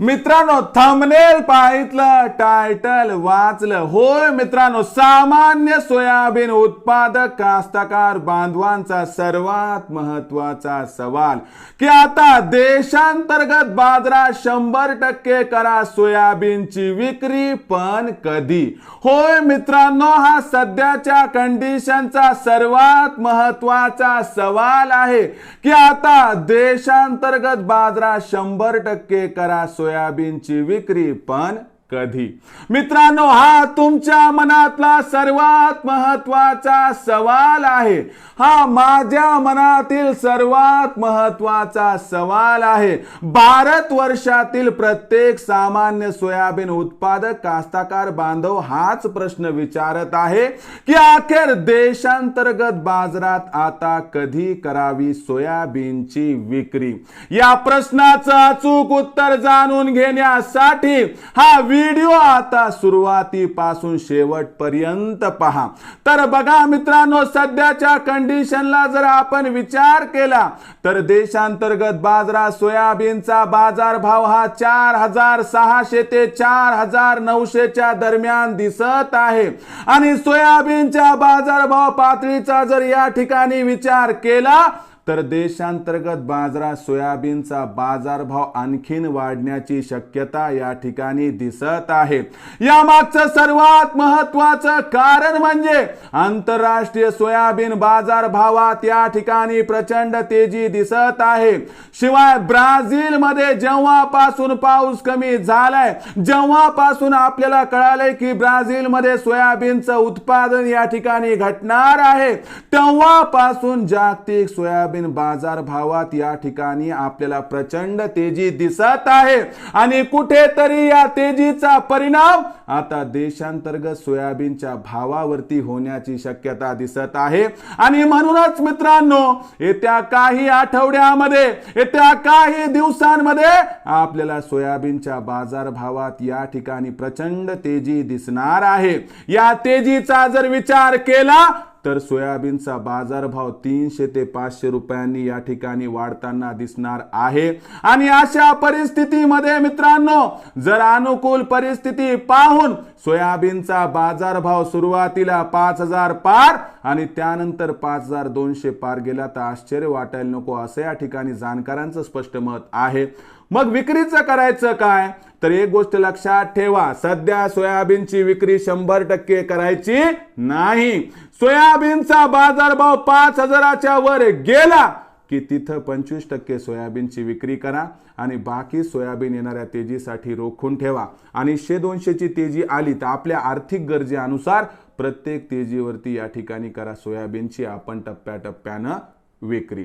मित्रांनो thumbnail पाहितलं title वाचलं. होय मित्रांनो सामान्य सोयाबीन उत्पादक कास्तकार बांधवांचा सर्वात महत्त्वाचा सवाल. की आता देशांतर्गत बाजारात शंभर टक्के करा सोयाबीनची विक्री पण कधी? होय मित्रांनो हा सध्याच्या कंडिशनचा सर्वात महत्त्वाचा सवाल आहे. की आता देशांतर्गत बाजारात शंभर टक्के करा सोयाबीनची विक्री पण कधी? मित्रांनो हा तुमच्या मनातला सर्वात महत्त्वाचा सवाल आहे. हा माझ्या मनातील सर्वात महत्त्वाचा सवाल आहे. भारत वर्षातील प्रत्येक सामान्य सोयाबीन उत्पादक कास्ताकार बांधव हाच प्रश्न विचारत आहे की अखेर देशांतर्गत बाजारात आता कधी करावी सोयाबीनची विक्री? या प्रश्नाचं अचूक उत्तर जाणून घेण्यासाठी हा व्हिडिओ आता सुरुवातीपासून शेवटपर्यंत पहा. तर बघा मित्रांनो सध्याच्या कंडिशनला जर आपण विचार केला तर देशांतर्गत बाजारात सोयाबीनचा बाजार भाव हा चार हजार सहाशे ते चार हजार नऊशेच्या दरम्यान दिसत आहे. आणि सोयाबीनच्या बाजारभाव पातळीचा जर या ठिकाणी विचार केला तर देशांतर्गत बाजारात सोयाबीनचा बाजारभाव आणखीन वाढण्याची शक्यता या ठिकाणी दिसत आहे. या मागचं सर्वात महत्वाचं कारण म्हणजे आंतरराष्ट्रीय सोयाबीन बाजारभावात या ठिकाणी प्रचंड तेजी दिसत आहे. शिवाय ब्राझीलमध्ये जेव्हापासून पाऊस कमी झालाय जेव्हापासून आपल्याला कळालंय की ब्राझीलमध्ये सोयाबीनचं उत्पादन या ठिकाणी घटणार आहे तेव्हापासून जागतिक सोयाबीन बाजार भावात या ठिकाणी आपल्याला प्रचंड तेजी दिसत आहे. आणि कुठेतरी या तेजीचा परिणाम आता देशांतर्गत सोयाबीनच्या भावावरती होण्याची शक्यता दिसत आहे. आणि म्हणूनच मित्रांनो येत्या काही आठवड्यामध्ये येत्या काही दिवसांमध्ये आपल्याला सोयाबीनच्या बाजार भावात या ठिकाणी प्रचंड तेजी दिसणार आहे. या तेजीचा जर विचार केला तर सोयाबीनचा बाजारभाव तीनशे ते पाचशे रुपयांनी या ठिकाणी वाढताना दिसणार आहे. आणि अशा परिस्थितीमध्ये मित्रांनो जर अनुकूल परिस्थिती पाहून सोयाबीनचा बाजारभाव सुरुवातीला पाच हजार पार आणि त्यानंतर पाच हजार दोनशे पार गेला तर आश्चर्य वाटायला नको असं या ठिकाणी जाणकारांचं स्पष्ट मत आहे. मग विक्रीचं करायचं काय? तर एक गोष्ट लक्षात ठेवा सध्या सोयाबीनची विक्री शंभर टक्के करायची नाही. सोयाबीनचा बाजारभाव पाच हजाराच्या वर गेला की तिथं पंचवीस टक्के सोयाबीनची विक्री करा आणि बाकी सोयाबीन येणाऱ्या तेजीसाठी रोखून ठेवा. आणि शे दोनशेची तेजी आली तर आपल्या आर्थिक गरजेनुसार प्रत्येक तेजीवरती या ठिकाणी करा सोयाबीनची आपण टप्प्याटप्प्यानं विक्री.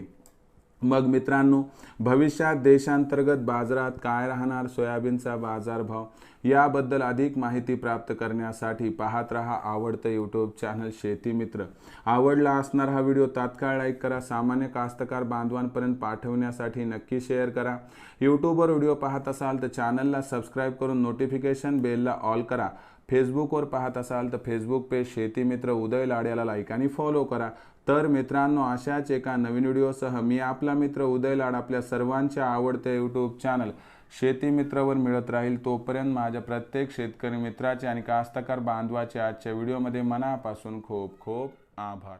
मग मित्रांनो भविष्यात देशांतर्गत बाजारात काय राहणार? सोयाबीनचा बाजारभाव? याबद्दल अधिक माहिती प्राप्त करण्यासाठी पाहत रहा आवडतं यूट्यूब चॅनल शेती मित्र. आवडला असणार हा व्हिडिओ तात्काळ लाईक करा. सामान्य कास्तकार बांधवांपर्यंत पाठवण्यासाठी नक्की शेअर करा. यूट्यूबवर व्हिडिओ पाहत असाल तर चॅनलला सबस्क्राईब करून नोटिफिकेशन बेलला ऑल करा. फेसबुकवर पाहत असाल तर फेसबुक पेज शेती मित्र उदय लाड याला लाईक आणि फॉलो करा. तर मित्रांनो अशाच एका नवीन व्हिडिओसह मी आपला मित्र उदय लाड आपल्या सर्वांच्या आवडत्या यूट्यूब चॅनल शेती मित्रावर मिळत राहील. तोपर्यंत माझ्या प्रत्येक शेतकरी मित्राचे आणि कास्तकार बांधवाचे आजच्या व्हिडिओमध्ये मनापासून खूप खूप आभार.